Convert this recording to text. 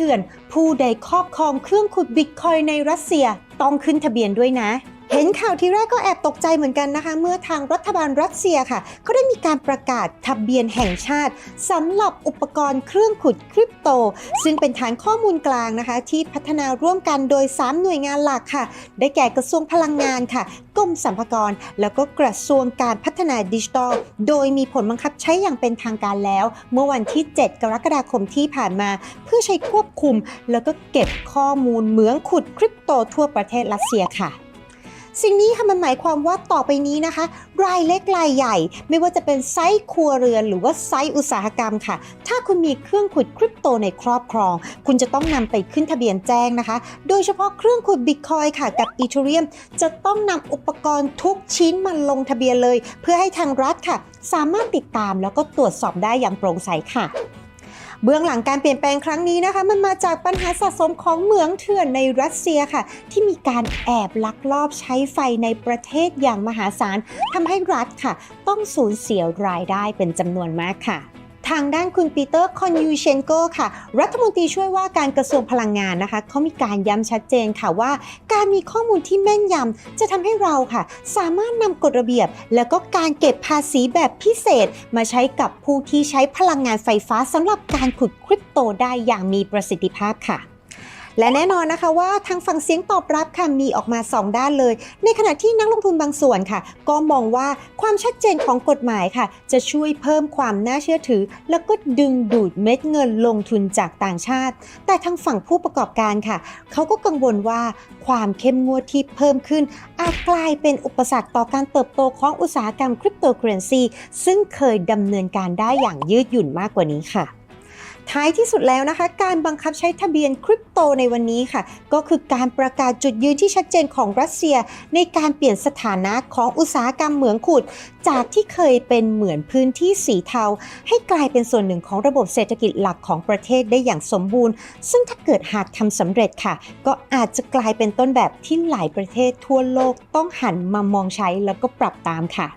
เถื่อน ผู้ใดครอบครองเครื่องขุดบิตคอยในรัสเซียต้องขึ้นทะเบียนด้วยนะ เห็นข่าวทีแรกก็แอบตกใจเหมือนกันนะคะ เมื่อทางรัฐบาลรัสเซียค่ะเขาได้มีการประกาศทะเบียนแห่งชาติสำหรับอุปกรณ์เครื่องขุดคริปโต ซึ่งเป็นฐานข้อมูลกลางนะคะ ที่พัฒนาร่วมกันโดย 3 หน่วยงานหลักค่ะ ได้แก่กระทรวงพลังงานค่ะกรมสรรพากร แล้วก็กระทรวงการพัฒนาดิจิทัล โดยมีผลบังคับใช้อย่างเป็นทางการแล้ว เมื่อวันที่ 7 กรกฎาคมที่ผ่านมา เพื่อใช้ควบคุม แล้วก็เก็บข้อมูลเหมืองขุดคริปโตทั่วประเทศรัสเซียค่ะ สิ่งนี้ค่ะมันหมายความว่าต่อไปนี้นะคะ รายเล็กรายใหญ่ ไม่ว่าจะเป็นไซต์ครัวเรือน หรือว่าไซต์อุตสาหกรรมค่ะ ถ้าคุณมีเครื่องขุดคริปโตในครอบครอง คุณจะต้องนำไปขึ้นทะเบียนแจ้งนะคะ โดยเฉพาะเครื่องขุดบิตคอยค่ะกับอีเทเรียมจะต้องนำอุปกรณ์ทุกชิ้นมาลงทะเบียนเลย เพื่อให้ทางรัฐค่ะ สามารถติดตามแล้วก็ตรวจสอบได้อย่างโปร่งใสค่ะ เบื้องหลังการเปลี่ยนแปลงครั้งนี้นะคะ มันมาจากปัญหาสะสมของเหมืองเถื่อนในรัสเซียค่ะ ที่มีการแอบลักลอบใช้ไฟในประเทศอย่างมหาศาลทำให้รัฐค่ะ ต้องสูญเสียรายได้เป็นจำนวนมากค่ะ ทางด้านคุณปีเตอร์คอนยูเชนโกค่ะ รัฐมนตรีช่วยว่าการกระทรวงพลังงานนะคะเขามีการย้ำชัดเจนค่ะว่า การมีข้อมูลที่แม่นยำจะทำให้เราค่ะ สามารถนำกฎระเบียบ แล้วก็การเก็บภาษีแบบพิเศษ มาใช้กับผู้ที่ใช้พลังงานไฟฟ้าสำหรับการขุดคริปโตได้อย่างมีประสิทธิภาพค่ะ และแน่นอนนะคะว่าทางฝั่งเสียงตอบรับค่ะมีออกมา 2 ด้านเลย ในขณะที่นักลงทุนบางส่วนค่ะ ก็มองว่าความชัดเจนของกฎหมายค่ะ จะช่วยเพิ่มความน่าเชื่อถือ แล้วก็ดึงดูดเม็ดเงินลงทุนจากต่างชาติ แต่ทางฝั่งผู้ประกอบการค่ะ เขาก็กังวลว่าความเข้มงวดที่เพิ่มขึ้น อาจกลายเป็นอุปสรรคต่อการเติบโตของอุตสาหกรรมคริปโตเคอเรนซีซึ่งเคยดำเนินการได้อย่างยืดหยุ่นมากกว่านี้ค่ะ ท้ายที่สุดแล้วนะคะ การบังคับใช้ทะเบียนคริปโตในวันนี้ค่ะ ก็คือการประกาศจุดยืนที่ชัดเจนของรัสเซีย ในการเปลี่ยนสถานะของอุตสาหกรรมเหมืองขุด จากที่เคยเป็นเหมือนพื้นที่สีเทา ให้กลายเป็นส่วนหนึ่งของระบบเศรษฐกิจหลักของประเทศได้อย่างสมบูรณ์ ซึ่งถ้าเกิดหากทำสำเร็จค่ะ ก็อาจจะกลายเป็นต้นแบบที่หลายประเทศทั่วโลกต้องหันมามองใช้แล้วก็ปรับตามค่ะ